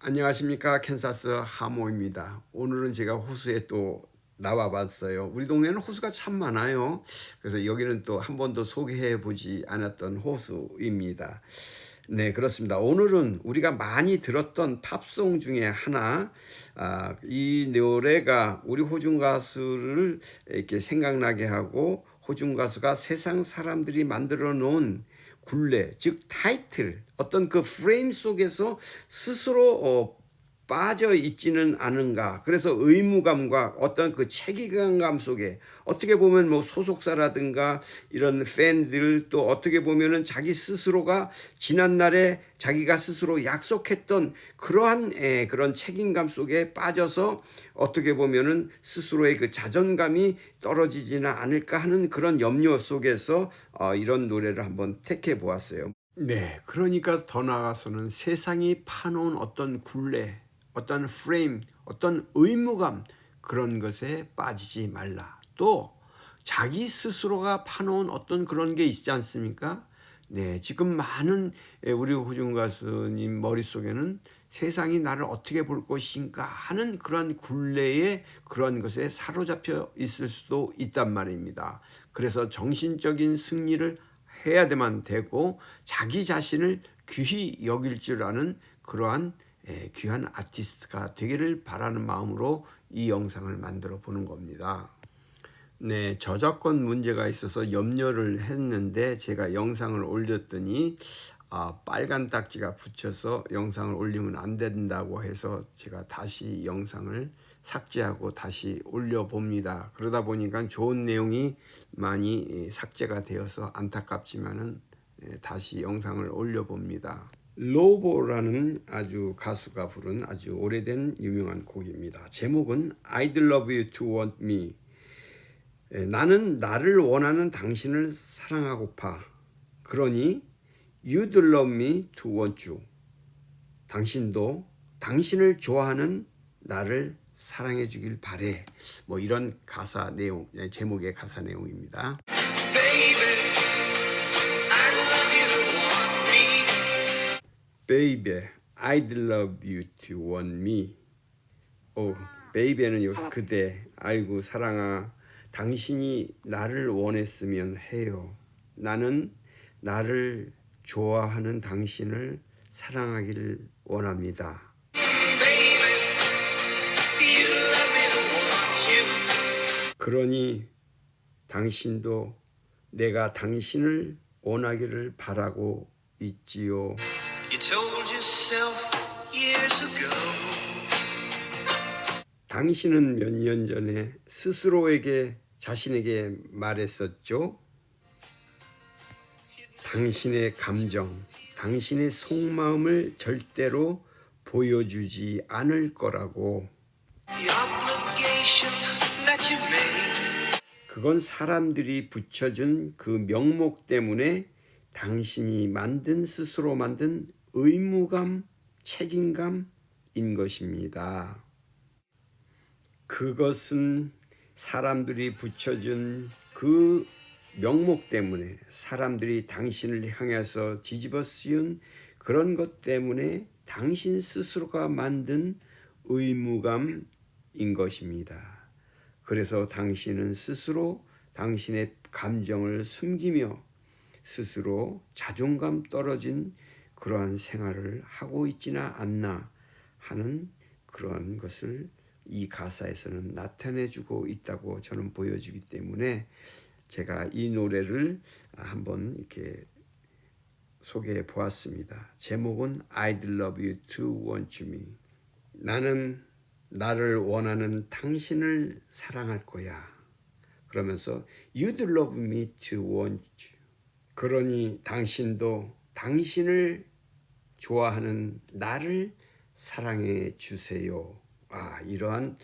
안녕하십니까 캔사스 하모입니다. 오늘은 제가 호수에 또 나와봤어요. 우리 동네는 호수가 참 많아요. 그래서 여기는 또 한 번도 소개해 보지 않았던 호수입니다. 네 그렇습니다. 오늘은 우리가 많이 들었던 팝송 중에 하나 아, 이 노래가 우리 호중 가수를 이렇게 생각나게 하고 호중 가수가 세상 사람들이 만들어 놓은 굴레, 즉 타이틀, 어떤 그 프레임 속에서 스스로 어, 빠져 있지는 않은가. 그래서 의무감과 어떤 그 책임감 속에 어떻게 보면 뭐 소속사라든가 이런 팬들 또 어떻게 보면은 자기 스스로가 지난날에 자기가 스스로 약속했던 그러한 에, 그런 책임감 속에 빠져서 어떻게 보면은 스스로의 그 자존감이 떨어지지는 않을까 하는 그런 염려 속에서 어, 이런 노래를 한번 택해 보았어요. 네, 그러니까 더 나아가서는 세상이 파놓은 어떤 굴레, 어떤 프레임, 어떤 의무감 그런 것에 빠지지 말라. 또 자기 스스로가 파놓은 어떤 그런 게 있지 않습니까? 네, 지금 많은 우리 호중 가수님 머릿속에는 세상이 나를 어떻게 볼 것인가 하는 그런 굴레의 그런 것에 사로잡혀 있을 수도 있단 말입니다. 그래서 정신적인 승리를 해야 되만 되고 자기 자신을 귀히 여길 줄 아는 그러한 예, 귀한 아티스트가 되기를 바라는 마음으로 이 영상을 만들어 보는 겁니다. 네, 저작권 문제가 있어서 염려를 했는데 제가 영상을 올렸더니 아, 빨간 딱지가 붙여서 영상을 올리면 안 된다고 해서 제가 다시 영상을 삭제하고 다시 올려봅니다. 그러다 보니까 좋은 내용이 많이 예, 삭제가 되어서 안타깝지만은 예, 다시 영상을 올려봅니다. 로보라는 아주 가수가 부른 아주 오래된 유명한 곡입니다. 제목은 I'd love you to want me. 예, 나는 나를 원하는 당신을 사랑하고파. 그러니 you'd love me to want you. 당신도 당신을 좋아하는 나를 사랑해 주길 바래. 뭐 이런 가사 내용, 예, 제목의 가사 내용입니다. Baby, I'd love you to want me. 오, 베이비는 여기서 그대. 아이고 사랑아, 당신이 나를 원했으면 해요. 나는 나를 좋아하는 당신을 사랑하기를 원합니다. 그러니 당신도 내가 당신을 원하기를 바라고 있지요. You told yourself years ago. 당신은 몇 년 전에 스스로에게 자신에게 말했었죠. 당신의 감정, 당신의 속마음을 절대로 보여주지 않을 거라고. The obligation that you made. 그건 사람들이 붙여준 그 명목 때문에 당신이 만든 스스로 만든 의무감, 책임감인 것입니다. 그것은 사람들이 붙여준 그 명목 때문에 사람들이 당신을 향해서 뒤집어 씌운 그런 것 때문에 당신 스스로가 만든 의무감인 것입니다. 그래서 당신은 스스로 당신의 감정을 숨기며 스스로 자존감 떨어진 그러한 생활을 하고 있지는 않나 하는 그러한 것을 이 가사에서는 나타내주고 있다고 저는 보여주기 때문에 제가 이 노래를 한번 이렇게 소개해 보았습니다. 제목은 I'd love you to want me. 나는 나를 원하는 당신을 사랑할 거야. 그러면서 You'd love me to want you. 그러니 당신도 당신을 좋아하는 나를 사랑해 주세요. 아, 이러한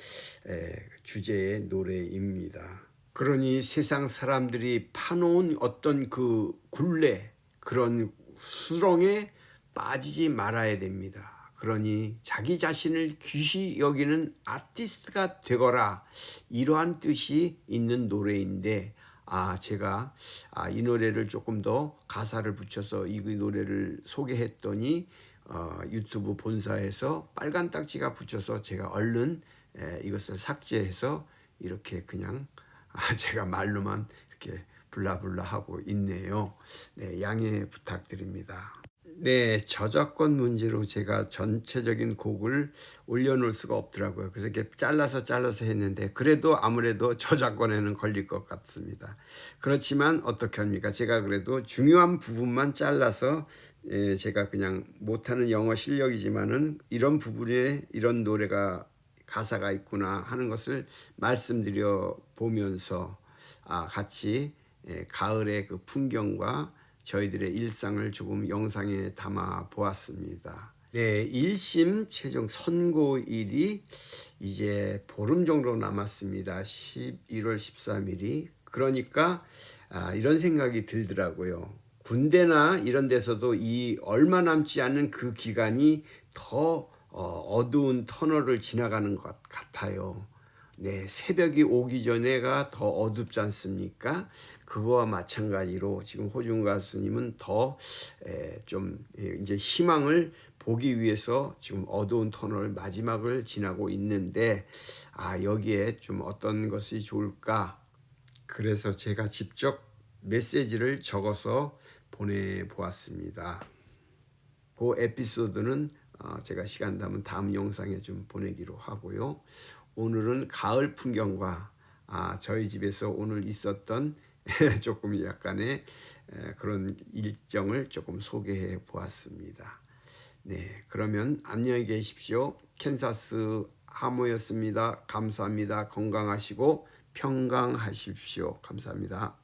에, 주제의 노래입니다. 그러니 세상 사람들이 파놓은 어떤 그 굴레, 그런 수렁에 빠지지 말아야 됩니다. 그러니 자기 자신을 귀히 여기는 아티스트가 되거라. 이러한 뜻이 있는 노래인데 아 제가 아, 이 노래를 조금 더 가사를 붙여서 이 노래를 소개했더니 어, 유튜브 본사에서 빨간 딱지가 붙여서 제가 얼른 에, 이것을 삭제해서 이렇게 그냥 아, 제가 말로만 이렇게 블라블라 하고 있네요. 네, 양해 부탁드립니다. 네, 저작권 문제로 제가 전체적인 곡을 올려놓을 수가 없더라고요. 그래서 이렇게 잘라서 잘라서 했는데 그래도 아무래도 저작권에는 걸릴 것 같습니다. 그렇지만 어떻게 합니까? 제가 그래도 중요한 부분만 잘라서 예, 제가 그냥 못하는 영어 실력이지만은 이런 부분에 이런 노래가 가사가 있구나 하는 것을 말씀드려 보면서 아, 같이 예, 가을의 그 풍경과 저희들의 일상을 조금 영상에 담아 보았습니다. 네, 1심 최종 선고일이 이제 보름 정도 남았습니다. 11월 13일이. 그러니까 아, 이런 생각이 들더라고요. 군대나 이런 데서도 이 얼마 남지 않은 그 기간이 더 어, 어두운 터널을 지나가는 것 같아요. 네, 새벽이 오기 전에가 더 어둡지 않습니까? 그거와 마찬가지로 지금 호중 가수님은 더좀 이제 희망을 보기 위해서 지금 어두운 터널 마지막을 지나고 있는데 아 여기에 좀 어떤 것이 좋을까? 그래서 제가 직접 메시지를 적어서 보내 보았습니다. 그 에피소드는 어, 제가 시간 되면 다음 영상에 좀 보내기로 하고요. 오늘은 가을 풍경과 아, 저희 집에서 오늘 있었던 조금 약간의 에, 그런 일정을 조금 소개해 보았습니다. 네, 그러면 안녕히 계십시오. 캔사스 하모였습니다. 감사합니다. 건강하시고 평강하십시오. 감사합니다.